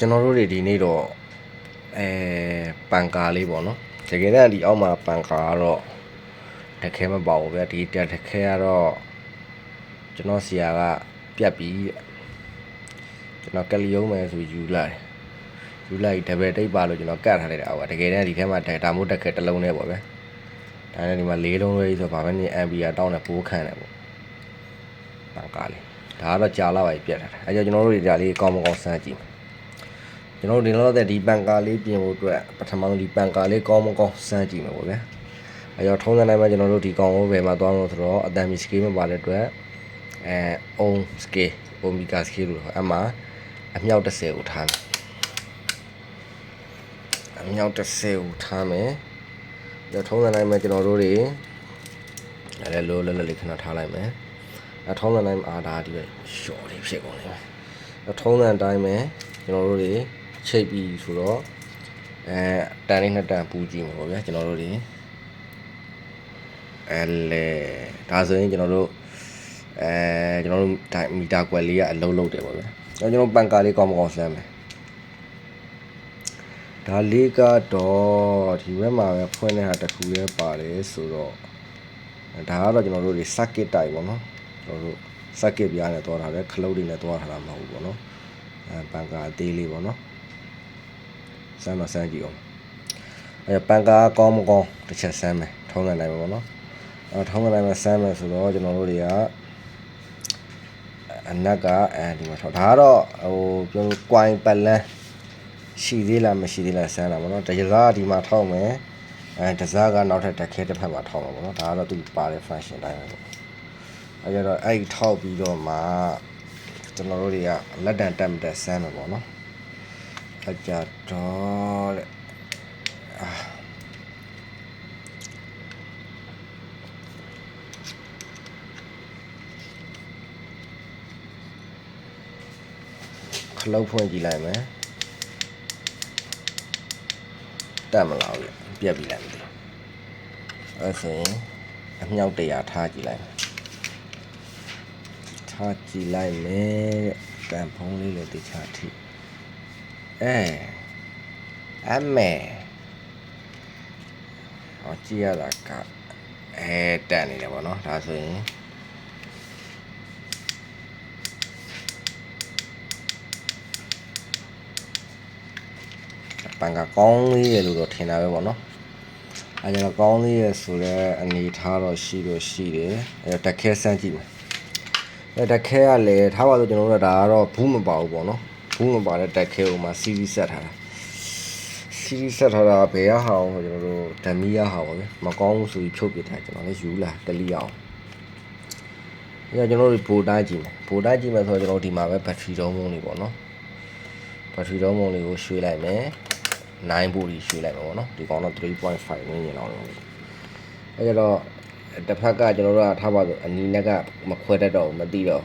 ကျွန်တော်တို့တွေဒီနေ့တော့အဲပန်ကာလေးပေါ့နော်တကယ်တော့ဒီအောက်မှာပန်ကာကတော့တခဲမပါဘူးဗျာဒီတက်တခဲကတော့ကျွန်တော်ဆရာကပြတ်ပြီးတဲ့ကျွန်တော်ကလီယုံမယ်ဆိုယူလာတယ်ယူလိုက်ဒဘယ်တိတ်ပါလို့ကျွန်တော်ကတ်ထားလိုက်တာအောက်ကတကယ်တော့ဒီထဲမှာဒါမို့တက်ခဲတစ်လုံးနဲ့ပေါ့ဗျာဒါနဲ့ဒီမှာလေးလုံးလေးဆိုတော့ဗာပဲနေ MB ကတောင်းတယ်ပိုးခံတယ်ပေါ့ပန်ကာလေးဒါကတော့ကြာလာပါပြီပြတ်ထားတယ်အဲကြောင့်ကျွန်တော်တို့ဒီဒါလေးအကောင်းမကောင်းစမ်းကြည့်မယ် ကျွန်တော်တို့ဒီလောတဲ့ဒီပန်ကာလေးပြင်ဖို့အတွက်ပထမဆုံးဒီပန်ကာလေးကောင်းမကောင်းစမ်းကြည့်မှာပေါ့ဗျာအဲကြောင့်ထုံးစံတိုင်းမှာကျွန်တော်တို့ဒီကောင်ကိုဘယ်မှာသွားမလို့ဆိုတော့အတန်မီစကေးမပါတဲ့အတွက်အဲ on scale omega scale လို့အမှအမြောက်30ကိုထားမယ်အမြောက်30ကိုထားမယ်ကြောင့်ထုံးစံတိုင်းမှာကျွန်တော်တို့တွေအဲလိုလောလောလေးခဏထားလိုက်မယ်အဲထုံးစံတိုင်းမှာအာဒါဒီပဲရှော့လေးဖြစ်ကုန်နေမယ်အဲထုံးစံတိုင်းမှာကျွန်တော်တို့တွေ ချိတ်ပြီးဆိုတော့အဲတန်လေးနှစ်တန်ပူကြည့်မှာပေါ့ဗျာကျွန်တော်တို့တွေအဲလေဒါဆိုရင်ကျွန်တော်တို့အဲကျွန်တော်တို့ဒိုင်မီတာကွက်လေးကအလုံးလုံးတယ်ပေါ့ဗျာအဲကျွန်တော်ပန်ကာလေးကောင်းမကောင်းစမ်းမယ်ဒါလေးကတော့ဒီဘက်မှာပဲဖွင့်တဲ့ဟာတစ်ခုလေးပါတယ်ဆိုတော့ဒါကတော့ကျွန်တော်တို့တွေ circuit တိုင်ပေါ့နော်ကျွန်တော်တို့ circuit ပြားနဲ့သွားတာလေခလုတ်တွေနဲ့သွားထားတာမဟုတ်ဘူးပေါ့နော်အဲပန်ကာအသေးလေးပေါ့နော် စမ်းမစမ်းကြည့်အောင်အဲပန်ကာကောင်းမကောင်းတစ်ချက်စမ်းမယ်ထုံးနိုင်နိုင်ပါပေါ့နော်အဲထုံးနိုင်နိုင်မှာစမ်းမယ်ဆိုတော့ကျွန်တော်တို့တွေကအနက်ကအဲဒီမှာထောက်ဒါကတော့ဟိုပြောလို့ coin ပတ်လန်းရှိသေးလားမရှိသေးလားစမ်းတာပေါ့နော်တစားဒီမှာထောက်မယ်အဲတစားကနောက်ထပ်တစ်ခဲတစ်ဖက်မှာထောက်မှာပေါ့နော်ဒါကတော့သူပါတဲ့ function တိုင်းပဲပေါ့အဲကြတော့အဲ့ဒီထောက်ပြီးတော့မှကျွန်တော်တို့တွေကလက်တံတက်မတက်စမ်းမယ်ပေါ့နော် အကြတော့တဲ့အာခလုတ်ဖွင့်ကြည့်လိုက်မယ်တက်မလာဘူးပြက်ပြီလားမသိဘူးအဲ့ဆိုရင်အမြောက်တရားထားကြည့်လိုက်မယ်ထားကြည့်လိုက်မယ်တန်ဖုံးလေးလည်းတခြားထိ အဲအမေဟောကြည့်ရတာကအဲတက်နေတယ်ဗောနော်ဒါဆိုရင်ပန်ကကောင်းလေးရလို့တော့ထင်တာပဲဗောနော်အဲကျွန်တော်ကောင်းလေးရဆိုတော့အနေထားတော့ရှိတော့ရှိတယ်အဲတက်ခဲစမ်းကြည့်မယ်အဲတက်ခဲကလည်းထားပါဆိုကျွန်တော်တို့ကဒါကတော့ဘူးမပါဘူးဗောနော် ဘူးမပါတဲ့တက်ခဲဟိုမှာ series ဆက်ထားတာ series ဆက်ထားတာဘယ်ရဟအောင်ဆိုကျွန်တော်တို့ဓမီရဟအောင်ပဲမကောင်းဘူးဆိုပြီးဖြုတ်ပြထားကျွန်တော်လည်းယူလာတလီအောင်အဲကျွန်တော်တို့ဘိုတိုင်းကြည့်မယ်ဘိုတိုင်းကြည့်မယ်ဆိုတော့ကျွန်တော်ဒီမှာပဲဘက်ထရီတုံးမုံလေးပေါ့နော်ဘက်ထရီတုံးမုံလေးကိုရွှေ့လိုက်မယ်9ဘူကြီးရွှေ့လိုက်မယ်ပေါ့နော်ဒီကောင်တော့3.5ဝန်းကျင်လောက်လို့အဲကြတော့တစ်ဖက်ကကျွန်တော်တို့ကထားပါဆိုအနီးနက်ကမခွဲတတ်တော့ဘူးမသိတော့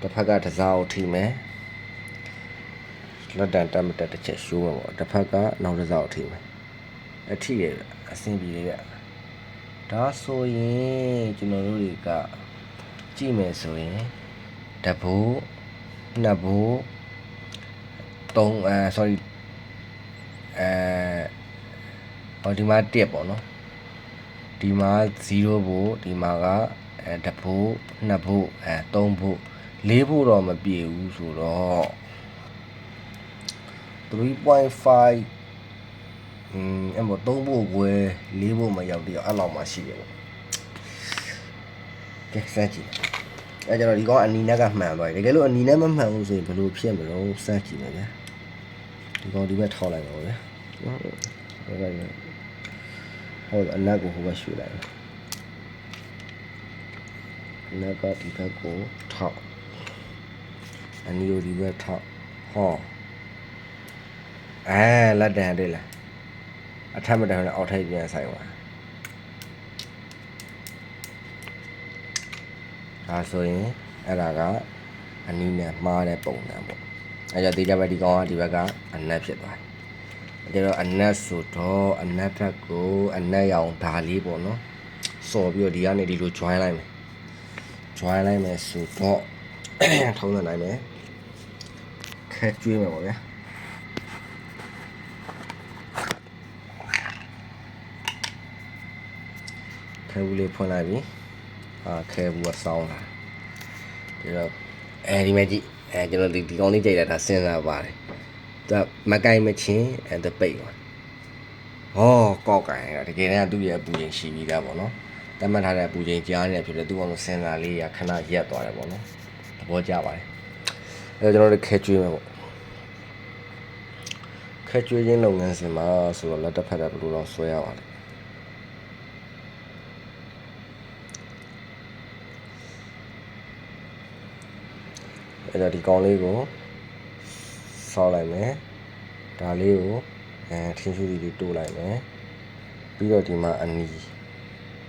တစ်ဖက်ကတစားကိုထိမယ် လက်တန်တက်မတက်တစ်ချက်ရှိုးမှာပေါ့တစ်ဖက်ကနောက်တစ်စားကိုထိမယ်အထိရအဆင်ပြေရဒါဆိုရင်ကျွန်တော်တို့တွေကကြည့်မယ်ဆိုရင်တဘူနှစ်ဘူသုံးအဲ sorry အဲဟောဒီမှာ1ပေါ့နော်ဒီမှာ0ဖို့ဒီမှာကအဲ1ဖို့2ဖို့အဲ3ဖို့4ဖို့တော့မပြည့်ဘူးဆိုတော့ 3.5อืมအဲ့မ3ဖို့ကွယ်4ဖို့မရောက်တော့အဲ့လောက်မှရှိတယ်ပေါ့ကဲစမ်းကြည့်အဲကျွန်တော်ဒီကောင်အနီနဲ့ကမှန်သွားပြီတကယ်လို့အနီနဲ့မမှန်ဘူးဆိုရင်ဘယ်လိုဖြစ်မလို့စမ်းကြည့်မယ်ဗျာဒီကောင်ဒီဘက်ထောက်လိုက်ပါဦးဗျာနော်ဟုတ်ကဲ့ဟုတ်အနက်ကိုဟိုဘက်ရွှေ့လိုက်အနက်ကဒီဘက်ကိုထောက်အနီကိုဒီဘက်ထောက်ဟော အဲလက်တန်တွေ့လားအထက်မတန်နဲ့အောက်ထိပ်ပြန်ဆိုင်သွားဒါဆိုရင်အဲ့ဒါကအနီးနဲ့မှားတဲ့ပုံစံပေါ့အဲကြောင့်ဒီကြဘက်ဒီကောင်ကဒီဘက်ကအနက်ဖြစ်သွားတယ်ဒါတော့အနက်ဆိုတော့အနက်ဘက်ကိုအနက်ရောင်ဓာလေးပေါ့နော်စော်ပြီးတော့ဒီကနေဒီလို join လိုက်မယ် join လိုက်မယ်ဆိုတော့ထုံးစံနိုင်မယ်ခက်ကျွေးမယ်ပေါ့ဗျာ ခဲဘူးလေးဖွင့်လိုက်ပြီအာခဲဘူးကစောင်းလာဒီတော့အဲဒီမဲ့ကြည့်အဲကျွန်တော်ဒီဒီကောင်းလေးကြိုက်တာဒါစဉ်းစားပါတယ်သူကမကိုင်မချင်းအဲတပိတ်ပါဟောကောက်ကိုင်တာတကယ်တမ်းကသူ့ရဲ့အပူချိန်ရှိပြီးသားပေါ့နော်တတ်မှတ်ထားတဲ့အပူချိန်ကြားနေဖြစ်တယ်သူကလို့စဉ်းစားလေးရခဏရက်သွားတယ်ပေါ့နော်သဘောကျပါတယ်အဲတော့ကျွန်တော်တို့ခဲကျွေးမယ်ပေါ့ခဲကျွေးခြင်းလုပ်ငန်းစဉ်မှာဆိုတော့လက်တစ်ဖက်တည်းဘယ်လိုတော့ဆွဲရပါလဲ အဲ့တော့ဒီကောင်လေးကိုဆောက်လိုက်မယ်ဒါလေးကိုအဲထင်းရှူးလေးတိုးလိုက်မယ်ပြီးတော့ဒီမှာအနီ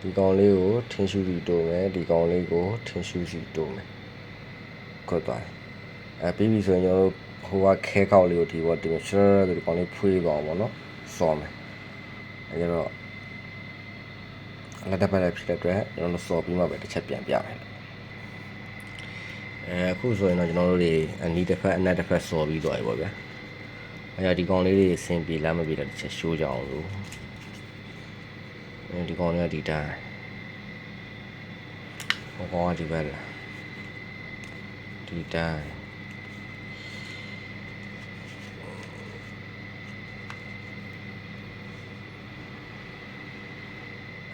ဒီကောင်လေးကိုထင်းရှူးစီတိုးမယ်ဒီကောင်လေးကိုထင်းရှူးစီတိုးမယ်ကွတ်သွားတယ်အဲပြီးပြီဆိုရင်ကျွန်တော်တို့ဟိုကခဲကောက်လေးကိုဒီဘောဒီမှာရှရရဒီကောင်လေးဖွေးသွားအောင်ပေါ့နော်စောမယ်အဲကျတော့လက်တစ်ပတ်လည်းဖြစ်တဲ့အတွက်ကျွန်တော်တို့စော်ပြီးမှပဲတစ်ချက်ပြန်ပြမယ် အဲအခုဆိုရင်တော့ကျွန်တော်တို့တွေအနီးတစ်ဖက်အနက်တစ်ဖက်စော်ပြီးသွားပြီပေါ့ဗျာအဲဒါဒီကောင်လေးတွေအဆင်ပြေလားမပြေလားတစ်ချက်ရှိုးကြအောင်လို့အဲဒီကောင်လေးကဒီတိုင်းဟောကောင်ကဒီဘက်လာဒီတိုင်း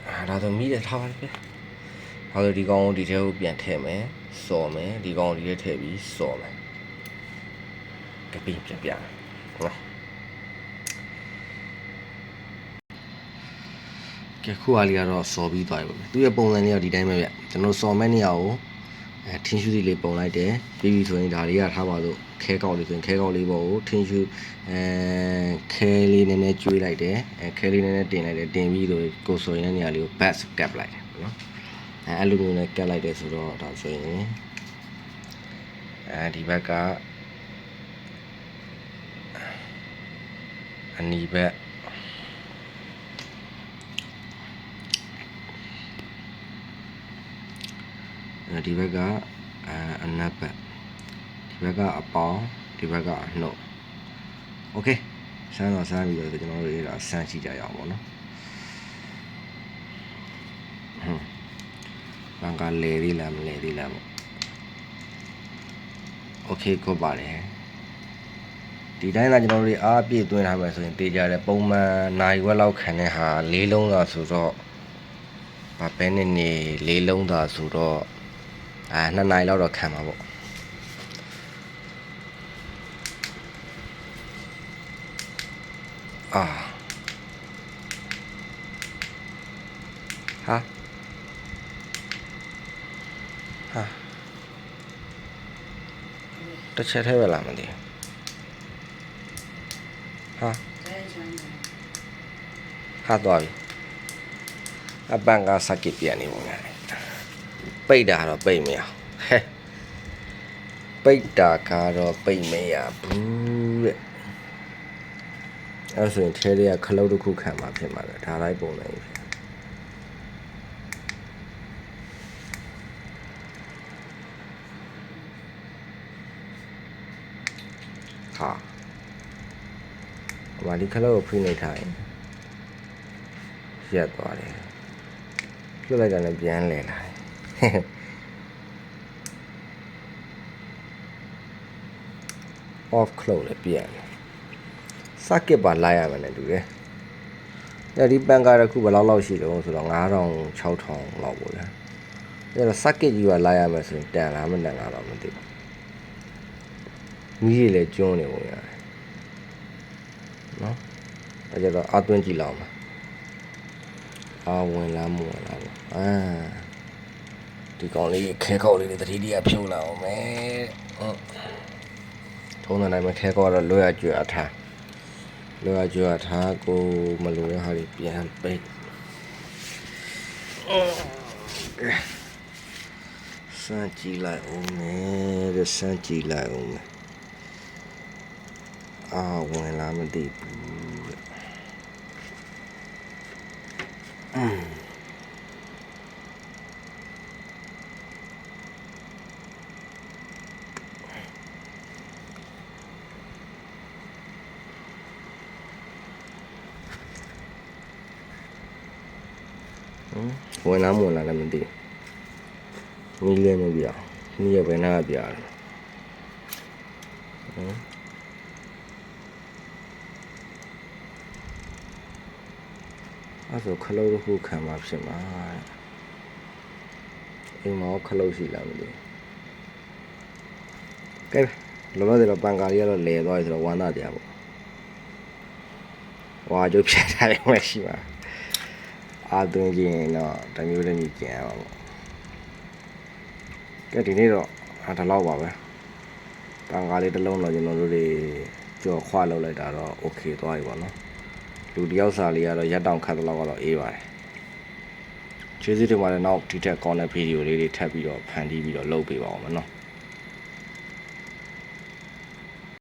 အာဒါတော့မိတယ်ထားပါလေ ဗျာ။ဟောဒီကောင်ကိုဒီထဲကိုပြန်ထည့်မယ်။စော်မယ်။ဒီကောင်ကိုဒီထဲထည့်ပြီးစော်မယ်။ကပင်းပြန်ပြန်။နော်။ကဲခုအားလေးကတော့စော်ပြီးသွားပြီပေါ့။သူ့ရဲ့ပုံစံလေးကဒီတိုင်းပဲဗျ။ကျွန်တော်စော်မဲ့နေရာကိုအဲထင်းရှူးစီလေးပုံလိုက်တယ်။ပြီးပြီဆိုရင်ဒါလေးကထားပါတော့ခဲကောက်လေးဆိုရင်ခဲကောက်လေးပေါ်ကိုထင်းရှူးအဲခဲလေးနည်းနည်းကျွေးလိုက်တယ်။အဲခဲလေးနည်းနည်းတင်လိုက်တယ်။တင်ပြီးဆိုကိုယ်ဆိုရင်နေရာလေးကို back cap လိုက်တယ်နော်။ အဲအဲ့လိုမျိုးနဲ့ကတ်လိုက်တယ်ဆိုတော့ဒါဆိုရင်အဲဒီဘက်ကအနီဘက်အဲဒီဘက်ကအအနက်ဘက်ဒီဘက်ကအပေါင်းဒီဘက်ကအနှုတ်โอเคဆန်းတော့ဆန်းပြီးတော့ကျွန်တော်တို့ရတာဆန်းရှိကြရအောင်ပေါ့နော် ဘန်ကလဲသေးလားမလဲသေးလားပေါ့โอเคခုတ်ပါတယ်ဒီတိုင်းကကျွန်တော်တို့တွေအားပြည့်သွင်းထားမယ်ဆိုရင်တေးကြတယ်ပုံမှန်နိုင်ဝက်လောက်ခံတဲ့ဟာလေးလုံးသာဆိုတော့ဘာပဲနေနေလေးလုံးသာဆိုတော့အာနှစ်နိုင်လောက်တော့ခံမှာပေါ့အာ တစ်ချက်ထဲပဲလားမသိဘူးဟာဟာသွားပြီအပန်ကစကစ်ပြန်နေပုံရတယ်ပိတ်တာတော့ပိတ်မရအောင်ဟဲ့ပိတ်တာကတော့ပိတ်မရဘူးတဲ့အဲဆိုရင်ထဲလေးကခလုတ်တစ်ခုခံมาဖြစ်မှာပဲဒါလိုက်ပုံလိုက်ဖြ ဟာဟိုမှာဒီခလုတ်ကိုဖိနေထားရင်ရက်သွားတယ်ပြလိုက်တာနဲ့ပြန်လဲလာတယ် off close လည်းပြန်တယ် socket ပါလိုက်ရမယ်နဲ့တူတယ်ညဒီပန်ကာတစ်ခုဘယ်လောက်လောက်ရှိတုံးဆိုတော့9000 6000လောက်ပေါ့လေအဲ့တော့ socket ကြီးကလိုက်ရမယ်ဆိုရင်တန်လားမတန်လားတော့မသိဘူး မီးကြီးလည်းကျွန်းနေပုံရတယ်နော်အဲ့ကြတော့အသွင်းကြည့်လောက်မှာအာဝင်လားမဝင်လားပေါ့အာဒီကောင်လေးခဲကောက်လေးတွေတတိတရဖြုတ်လာအောင်မယ်ဟုတ်ထုံးတဲ့နိုင်မှာခဲကောက်ကတော့လွတ်ရကြွအထားလွတ်ရကြွအထားကိုမလိုရဟာတွေပြန်ပိတ်စမ်းကြည့်လိုက်အောင်မယ်တဲ့စမ်းကြည့်လိုက်အောင်မယ် အာဝင်လာမသိဘူးတဲ့ဟမ်ဝင်လာမဝင်လာလည်းမသိဘူးနီးလည်းမပြအောင်နီးရဘယ်နာကပြရတယ်ဟမ် အဲ့ဆိုခလုတ်တစ်ခုခံမှာဖြစ်မှာတဲ့အိမ်မှာရောခလုတ်ရှိလားမသိဘူးကဲလောလောဆယ်တော့ပန်ကာလေးကတော့လဲသွားပြီဆိုတော့ဝမ်းသာကြပါဝါကြိုးဖြတ်ထားတယ်မရှိပါအာသွင်းခြင်းတော့တမျိုးတည်းကြီးကျင်ရပါပေါ့ကဲဒီနေ့တော့အားဒီလောက်ပါပဲပန်ကာလေးတစ်လုံးတော့ကျွန်တော်တို့တွေကြော်ခွာလောက်လိုက်တာတော့ okay သွားပြီပေါ့နော် လူတယောက်စာလေးကတော့ရက်တောင်ခတ်တော့ကတော့အေးပါတယ်ကျေးဇူးတင်ပါတယ်နောက်ဒီထက်ကောင်းတဲ့ဗီဒီယိုလေးတွေထပ်ပြီးတော့ဖန်တီးပြီးတော့လုပ်ပေးပါအောင်မယ်နော်